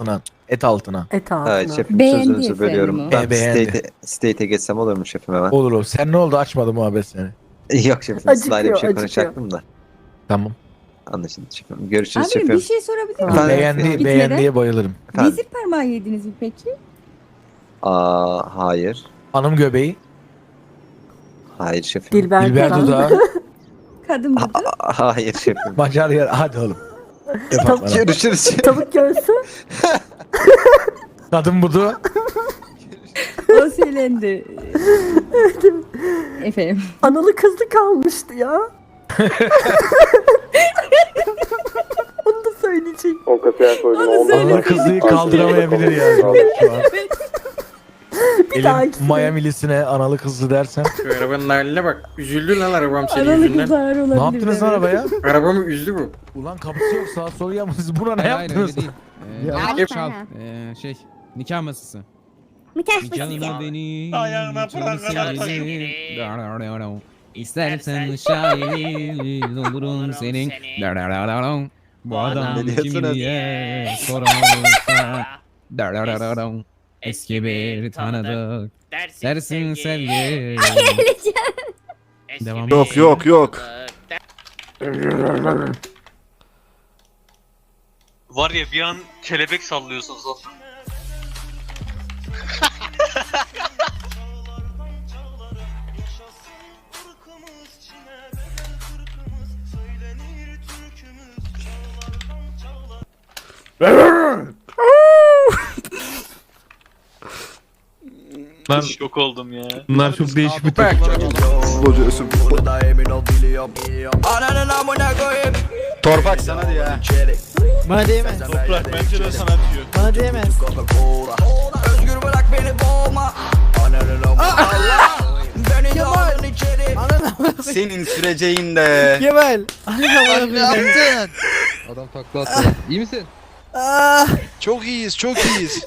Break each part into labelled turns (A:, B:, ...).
A: altına. Et altına.
B: Et altına.
C: Evet şefim
D: Beğendi
C: sözünüzü
D: efendim
C: bölüyorum.
D: o.
C: Ben
A: E, beğendi.
C: state'e state'e geçsem olur mu şefim hemen?
A: Olur olur. Sen ne oldu açmadı muhabbet seni.
C: Yok şefim
B: Acıkıyor,
C: sizlerle bir şey
B: acıkıyor.
C: konuşacaktım da.
A: Tamam.
C: Anlaşıldı şefim. Görüşürüz
D: Abi
C: şefim.
D: bir şey sorabilir miyim?
A: Beğendi, beğendiye bayılırım.
C: Efendim?
D: Vezir parmağı yediniz mi peki?
C: Aa, hayır.
A: Hanım göbeği,
C: Hayır şefim.
B: Dilber,
A: Dilber dudağı,
D: Kadın budu.
C: Hayır şefim.
A: Macar yer. Hadi oğlum. Bana.
C: Görüşürüz.
B: Tavuk göğsü.
A: Kadın budu.
D: o söylendi. Efendim.
B: Analı kızlı kalmıştı ya. Onu da söyleyecek.
E: O kasaya koydum.
D: Onu
E: olmaz.
D: söyle.
A: Analı kızlığı kaldıramayabilir yani şu an.
B: Bir daha
A: Elim
B: ikisini.
A: Miami'lisine analı kızlı dersen.
F: Şu arabanın haline bak. Üzüldü lan arabam senin
D: Analı
F: yüzünden.
D: kızlar olabilir.
A: ne yaptınız lan
D: evet.
A: arabaya?
F: Arabamı üzdü bu.
A: Ulan kapısı yok sağa sola yapmışsınız. Buna ne
G: Hayır, hayır,
A: yaptınız?
G: öyle değil. Ee,
A: Ya.
G: çal. Ee, şey, nikah masası.
H: Nikah
G: Nikahına beni,
F: Ayağına bırak,
G: da. İstersen şahit olurum senin. Bu adam kim diye sorulursa. Eski bir tanıdık. Dersin sevgi. Devam.
E: Yok yok yok.
I: Var ya bir an kelebek sallıyorsunuz o.
J: Lan
I: Şok oldum ya.
J: bunlar çok değişik bir tip.
E: Kocası.
C: Torbak sana diyor ya.
J: Bana değmez. Toprak bence de sana diyor. Bana değmez.
C: Senin süreceğin de.
J: Kemal.
G: Adam takla attı. İyi misin?
J: Çok iyiyiz çok iyiyiz.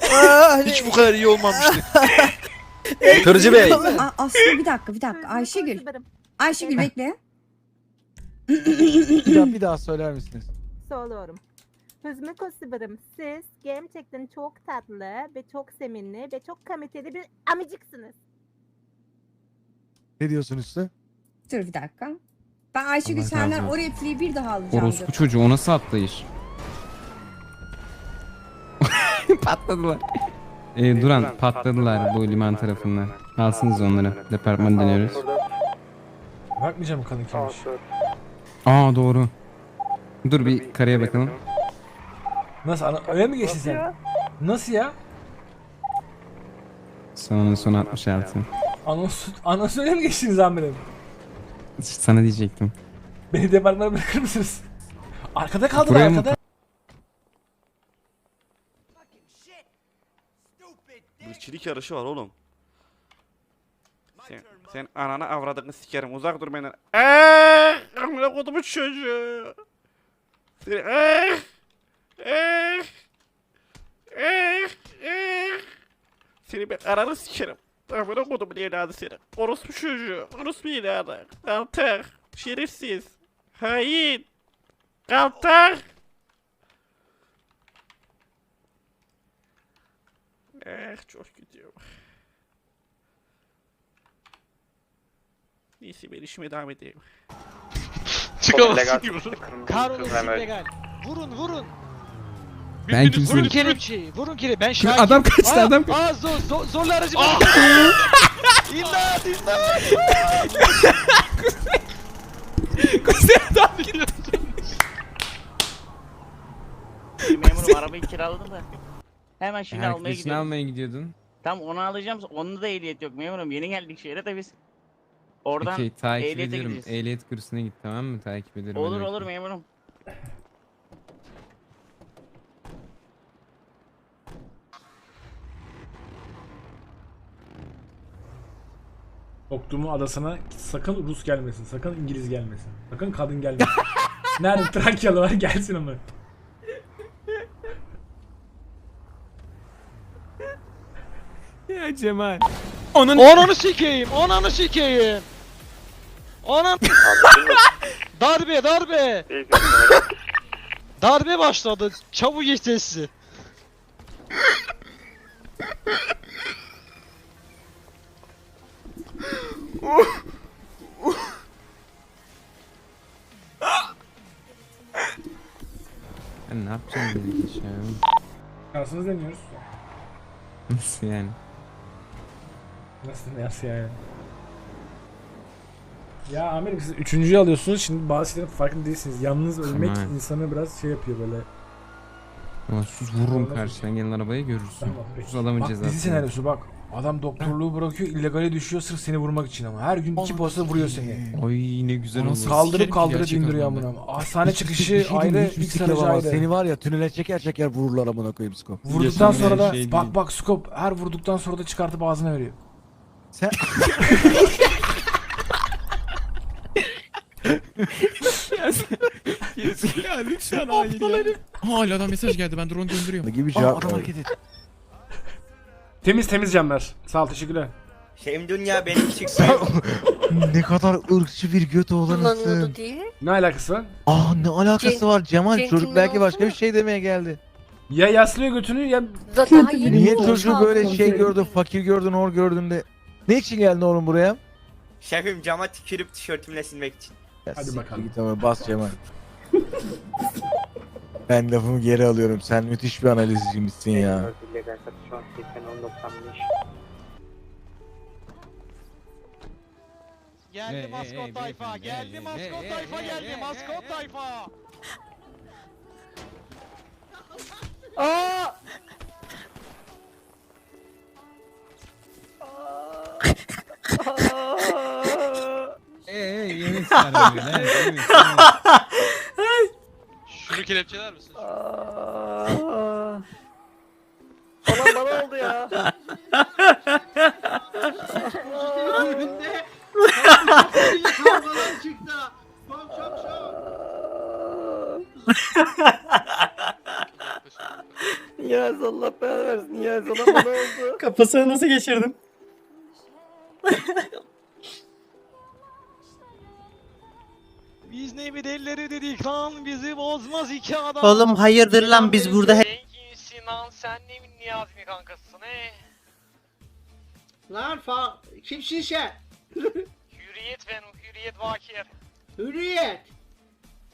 J: Hiç bu kadar iyi olmamıştık.
C: Tırcı Bey.
D: Aa, Aslı bir dakika bir dakika. Ayşegül. Ayşegül bekle.
A: Bir daha, bir daha söyler misiniz?
H: Söylüyorum. Hüzmü Kosibir'im siz gerçekten çok tatlı ve çok seminli ve çok kaliteli bir amicıksınız.
A: Ne diyorsun üstü?
D: Dur bir dakika. Ben Ayşegül
G: Allah razı
D: senden
G: olsun.
D: o repliği bir daha alacağım.
G: Orospu çocuğu o nasıl atlayış? patladılar. Ee, Duran patladılar bu liman tarafından. Alsınız onları. Departman dönüyoruz.
J: Bakmayacağım kadın kimmiş.
G: Aa doğru. Dur bir karaya bakalım.
J: Nasıl ana, öyle mi geçtin sen? Nasıl ya?
G: Sonun son 66.
J: Anons, anons öyle mi geçtiniz amirim?
G: Sana diyecektim.
J: Beni departmana bırakır mısınız? Arkada
G: Buraya mı
J: arkada.
E: Bir çilik yarışı var oğlum. Sen, sen ananı avradını sikerim uzak dur benden. Eee! Amına kodumun çocuğu. Seni eee! Eee! Eee! Eee! Seni ben ananı sikerim. Amına kodumun evladı seni. Orospu çocuğu. Orospu evladı. Kaltak. Şerefsiz. Hain. Kaltak. Eh çok gidiyor. Neyse ben işime devam edeyim.
I: Çıkamazsın gibi.
E: Kahrolası illegal.
I: Vurun vurun.
G: Ben
I: Vurun
G: kimseyim.
I: kelepçeyi. Vurun kelepçeyi. Ben şahidim.
G: Adam kaçtı
I: Aa,
G: adam kaçtı.
I: Aa zor, zor, zorla aracı bırak. İmdat imdat. Kuzey adam gidiyor.
K: Memurum arabayı kiraladım da. Hemen şimdi almaya
G: Arkadaşını
K: gidiyorum.
G: almaya gidiyordun.
K: Tam onu alacağım. Onda da ehliyet yok memurum. Yeni geldik şehre de biz. Oradan
G: Okey takip
K: ehliyete
G: ediyorum.
K: gideceğiz.
G: Ehliyet kursuna git tamam mı? Takip ederim. hadi
K: olur
G: bakayım.
K: olur memurum.
J: Oktumu adasına sakın Rus gelmesin, sakın İngiliz gelmesin, sakın kadın gelmesin. Nerede Trakyalı var gelsin ama.
G: Cemal.
I: Onun Ananı sikeyim. Ananı sikeyim. Ananı darbe darbe. Darbe başladı. Çabuk geç sesi.
G: Ne yapacağım böyle hiç
J: ya? Deniyoruz.
G: Nasıl yani?
J: Nasıl nasıl yani? Ya amirim siz üçüncüyü alıyorsunuz şimdi bazı şeylerin farkında değilsiniz. Yalnız ölmek
G: Tamam.
J: insanı biraz şey yapıyor böyle.
G: Ama sus vururum karşıdan gelen arabaya görürsün.
J: Tamam, peki.
G: Sus adamın
J: Bak
G: cezası.
J: dizi senaryosu bak. Adam doktorluğu bırakıyor illegale düşüyor sırf seni vurmak için ama. Her gün iki posta vuruyor seni.
G: Oy ne güzel oldu.
J: Kaldırıp kaldırıp indiriyor amına. Hastane çıkışı ayrı, ilk sarıcı ayrı.
A: Seni var ya tünele çeker çeker vururlar amına koyayım Sko.
J: Vurduktan sonra da
G: şey değil.
J: bak bak skop her vurduktan sonra da çıkartıp ağzına veriyor.
A: Sen
G: ya lütfen hayır ya. Hala adam mesaj geldi ben drone gönderiyorum.
A: gibi
J: Aa,
A: cevap
J: adam hareket et. Temiz temiz camlar. Sağ ol teşekkürler.
L: Şem dünya benim çıksın.
A: ne kadar ırkçı bir göt oğlanısın.
J: Ne alakası var?
A: Ah ne alakası var Cemal çocuk belki başka bir şey demeye geldi.
J: Ya yaslıyor götünü ya
B: Zaten.
A: Niye
B: yok.
A: çocuğu böyle şey gördün fakir gördün hor gördün de. Ne için geldin oğlum buraya?
L: Şefim cama tükürüp tişörtümle silmek için.
A: Ya
J: Hadi
A: siktir
J: bakalım.
A: Git ama bas Cemal. ben lafımı geri alıyorum. Sen müthiş bir analizcimsin ya.
G: Hey,
M: Geldi
G: hey,
M: maskot
G: hey,
M: tayfa.
G: beyefendi,
M: Geldi
G: hey,
M: maskot
G: hey,
M: tayfa.
G: hey,
M: Geldi
G: hey,
M: maskot
G: hey,
M: tayfa.
G: Eee böyle. evet, yemek, yemek.
M: Şunu kelepçeler misin?
B: Falan bana oldu ya. Niyaz Allah belanı versin. Niyaz ona bana oldu.
N: Kafasına nasıl geçirdim?
M: Elleri dedik lan bizi bozmaz iki adam.
K: Oğlum hayırdır lan biz burada he-
M: Zenginsin lan sen ne mi Niyazi kankasısın he?
N: Lan fa... Kimsin sen?
M: Hürriyet benim hürriyet vakir.
N: Hürriyet.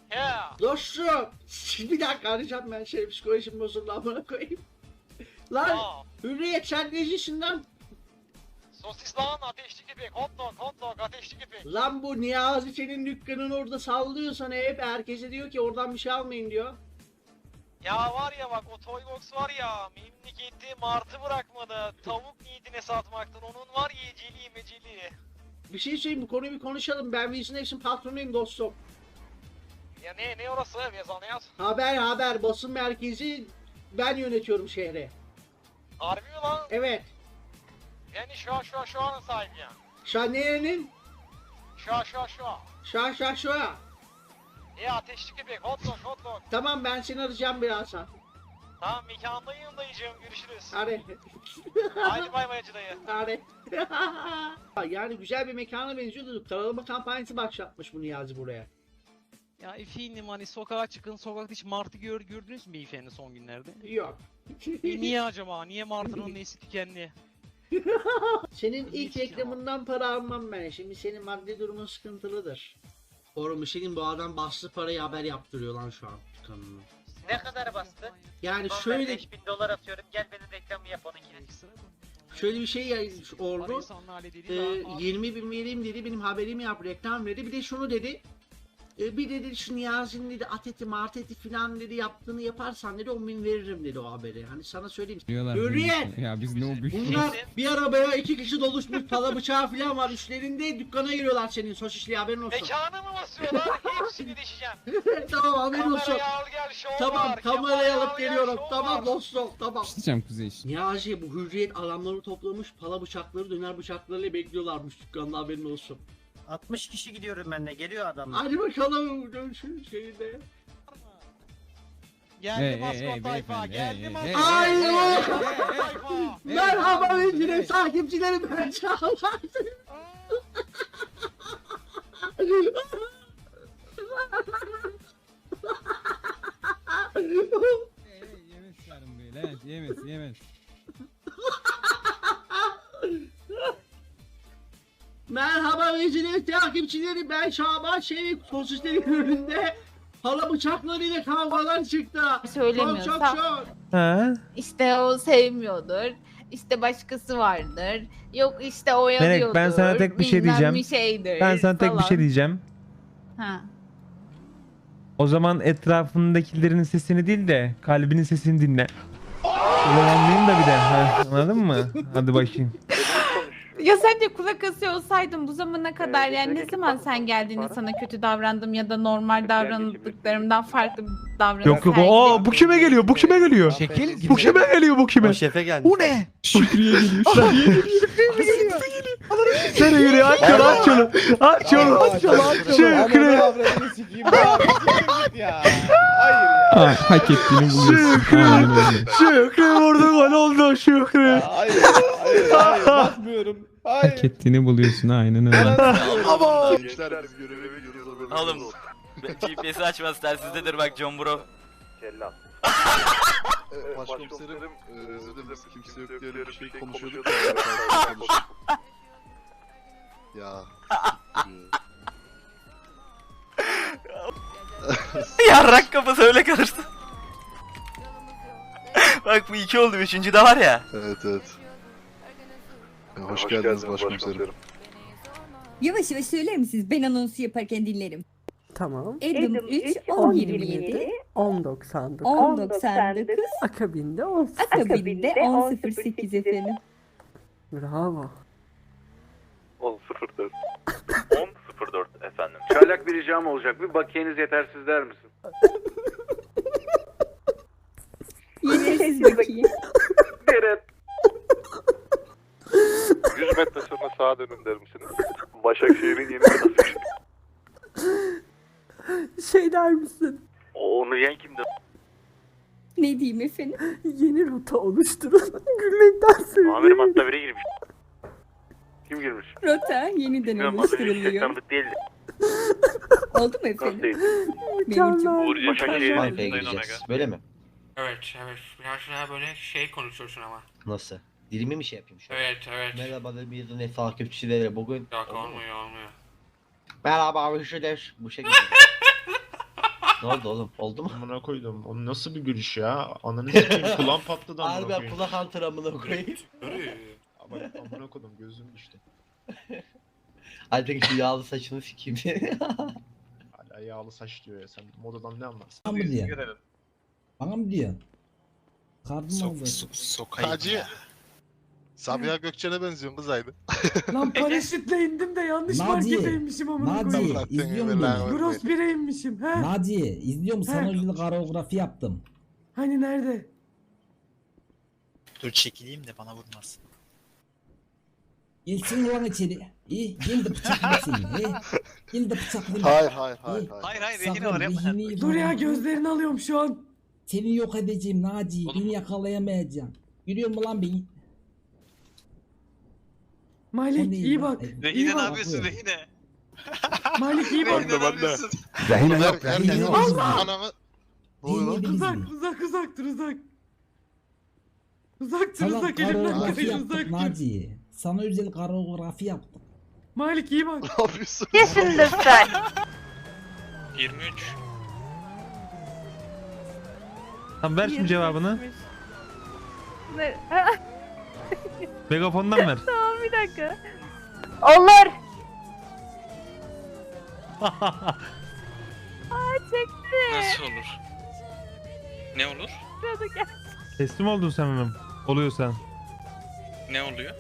M: He.
N: Dostum. Bir dakika arayacağım ben şey psikolojim bozuldu amına koyayım. Lan
M: Aa,
N: Hürriyet sen necisin lan?
M: Sosis lan ateşli köpek hot dog hot dog ateşli köpek.
N: Lan bu Niyazi senin dükkanın orada sallıyor sana hep herkese diyor ki oradan bir şey almayın diyor.
M: Ya var ya bak o Toybox var ya memleketi martı bırakmadı. Tavuk niyetine satmaktan onun var ya meceli.
N: Bir şey söyleyeyim bu konuyu bir konuşalım. Ben Wilson Heps'in patronuyum dostum.
M: Ya ne ne orası Vezan yaz.
N: Haber haber basın merkezi ben yönetiyorum şehre.
M: Harbi mi lan?
N: Evet.
M: Yani şu an şu an şu anın sahibi ya.
N: Şaneye'nin
M: Şu an şu an şu an.
N: şa şa şa.
M: E ateşli köpek hot dog hot dog.
N: Tamam ben seni arayacağım birazdan.
M: Tamam mekandayım dayıcığım görüşürüz.
N: Hadi.
M: Haydi bay bay hacı dayı.
N: Hadi. yani güzel bir mekana benziyordu. Karalama kampanyası başlatmış bu Niyazi buraya.
M: Ya efendim hani sokağa çıkın sokakta hiç martı gör, gördünüz mü beyefendi son günlerde?
N: Yok.
M: E, niye acaba? Niye martının nesli tükendi?
N: Senin ilk reklamından para almam ben. Şimdi senin maddi durumun sıkıntılıdır. Oğlum bir şey bu adam bastı parayı haber yaptırıyor lan şu an kanunu.
M: Ne kadar bastı?
N: Yani şöyle
M: 5000 dolar atıyorum gel benim reklamı yap onunkini.
N: şöyle bir şey ya- oldu. Ee,
M: Aa,
N: 20 bin vereyim dedi benim haberimi yap reklam verdi bir de şunu dedi Ee, bir dedi şu Niyazi'nin dedi at eti mart eti filan dedi yaptığını yaparsan dedi 10 bin veririm dedi o haberi hani sana söyleyeyim
G: Diyorlar
N: Hürriyet!
G: Ya biz ne o büyük
N: Bunlar bir arabaya iki kişi doluşmuş pala bıçağı filan var üstlerinde dükkana giriyorlar senin sosisli haberin olsun
M: Mekanı mı basıyorlar? Hepsini dişeceğim.
N: tamam haberin olsun
M: Kamerayı al gel şov
N: tamam
M: var.
N: kamerayı alıp
M: al gel,
N: geliyorum tamam dostum tamam
G: Diyeceğim kuzey işte.
N: Niyazi bu hürriyet adamları toplamış pala bıçakları döner bıçaklarıyla bekliyorlarmış dükkanda haberin olsun
K: 60 kişi gidiyorum ben de geliyor adam.
N: Hadi bakalım dönsün şeyde.
M: Geldi
G: Hey, hey,
M: maskot
G: hey,
M: tayfa.
G: beyefendi,
M: Geldi
G: hey,
M: maskot
G: hey,
M: tayfa.
N: hey, hey,
M: tayfa.
N: Merhaba
G: hey.
N: takipçilerim ben Çağlar. Vezir takipçileri ben Şaban Şevik sosislerin önünde hala bıçaklarıyla kavgalar çıktı. Çok
O: Söylemiyorsa
N: çok çok.
L: Ha?
O: işte o sevmiyordur. İşte başkası vardır. Yok işte oyalıyordur.
A: ben sana tek bir şey
O: bilmem
A: diyeceğim.
O: bir şeydir
A: Ben sana tek bir şey
O: falan.
A: diyeceğim.
O: Ha.
A: O zaman etrafındakilerin sesini değil de kalbinin sesini dinle. Uyanmayayım da bir de. Ha, anladın mı? Hadi bakayım.
O: Ya sence kulak asıyor olsaydım bu zamana kadar yani ne zaman sen geldiğinde sana kötü davrandım ya da normal davrandıklarımdan farklı bir davranış
A: Yok yok. Aa bu kime geliyor? Bu kime geliyor?
L: Şekil gibi.
A: Bu kime geliyor? Bu kime?
P: şefe gelmiş.
L: Bu ne?
A: Şükrü'ye geliyor. Nereye geliyor? Aç şunu aç şunu. Aç şunu. Aç şunu. Şükrü. Aa, hak ettiğini buluyorsun. Aynen öyle. Şükrü vurdu gol oldu Şükrü.
P: Hayır, hayır, hayır, bakmıyorum.
A: Hak ettiğini buluyorsun aynen öyle.
Q: Oğlum GPS'i açmazlar sizdedir bak John Bro.
R: Başkomiserim, özür dileriz kimse yok diye bir şey konuşuyorduk ya.
Q: Yarrak kafası öyle kalırsın. bak bu iki oldu üçüncü de var ya.
R: Evet evet. Hoş, geldiniz başkomiserim.
D: Yavaş yavaş söyler misiniz? Ben anonsu yaparken dinlerim.
O: Tamam.
D: Edim 3, 10, 27,
O: 10.99.
D: 10.99,
O: Akabinde 10.
D: akabinde 10.08 efendim.
O: Bravo.
R: 10.04.
Q: 10.04 efendim.
P: Çaylak bir ricam olacak. Bir bakiyeniz yetersiz der misin?
D: Yetersiz bakayım.
P: Evet.
R: 100 metre sonra sağa dönün der misiniz? Başakşehir'in yeni kasası.
O: Şey der misin?
P: Onu yiyen kimdi?
D: Ne diyeyim efendim?
O: Yeni rota oluşturun. Gülmekten.
P: Amirim hatta biri girmiş. Kim girmiş?
D: Rota yeniden
P: Bilmiyorum önce şey
D: oluşturuluyor.
P: tanıdık değildi.
D: Oldu mu
P: Nasıl
D: efendim?
P: değil?
D: Benim için.
P: Başakşehir'in
C: Böyle mi?
S: Evet evet. Biraz daha böyle şey konuşuyorsun ama.
C: Nasıl? Dilimi mi şey yapayım şu an?
S: Evet evet.
C: Merhabalar bir ne takipçileri bugün.
S: Yok olmuyor olmuyor.
C: Merhaba arkadaşlar. Bu şekilde. ne oldu oğlum? Oldu mu?
R: Amına koydum. O nasıl bir gülüş ya? Ananı sikeyim kulağım patladı amına
C: Harbi
R: koyayım.
C: kulak antrenmanına koyayım.
R: Ama amına koydum gözüm düştü.
C: Hadi peki şu yağlı saçını sikeyim.
R: Hala yağlı saç diyor ya sen modadan ne anlarsın?
A: Bana mı diyor? Bana mı diyor? Kardım oldu.
R: Hacı. Sabiha Gökçen'e benziyorsun kız aynı.
O: Lan paraşütle indim de yanlış
A: Naci,
O: markete inmişim amına
A: Naci,
O: koyayım.
A: İzliyor musun.
O: Gross 1'e inmişim he.
A: Naci, izliyor musun? Sana
O: He.
A: özel koreografi yaptım.
O: Hani nerede?
Q: Dur çekileyim de bana vurmaz.
A: Gelsin ulan içeri. İyi, gel de bıçakla seni. He? Gel de bıçakla.
R: Hayır hayır hayır. hayır.
Q: Hayır hayır
A: Sakın
Q: rehine var yapma.
A: rehini
O: Dur ya gözlerini alıyorum şu an.
A: Seni yok edeceğim Naci.
Q: Oğlum.
A: Beni yakalayamayacağım. Görüyor musun lan beni?
O: Malik
A: ne
O: iyi
A: lan?
O: bak.
A: Ay,
O: iyi bak.
A: yapıyorsun
Q: rehine?
O: Malik iyi bak.
R: Ben de ben de.
L: Rehin
R: Her,
L: yok. Rehin
R: herkes
L: yok.
R: Ne oluyor lan?
A: Dinlediniz
O: Uzak
A: mi?
O: uzak uzak dur uzak. Elimden
A: koreografi
O: kayır
A: yaptık
O: uzak dur.
A: Naci. Sana özel koreografi yaptık.
O: Malik iyi bak.
R: Ne yapıyorsun?
Q: 23.
A: Tamam ver şimdi cevabını. Megafondan ver.
O: Tamam bir dakika. Olur. Aa çekti.
Q: Nasıl olur? Ne olur?
O: Şurada gel.
A: Teslim oldun sen hemen. Oluyorsan.
Q: Ne oluyor?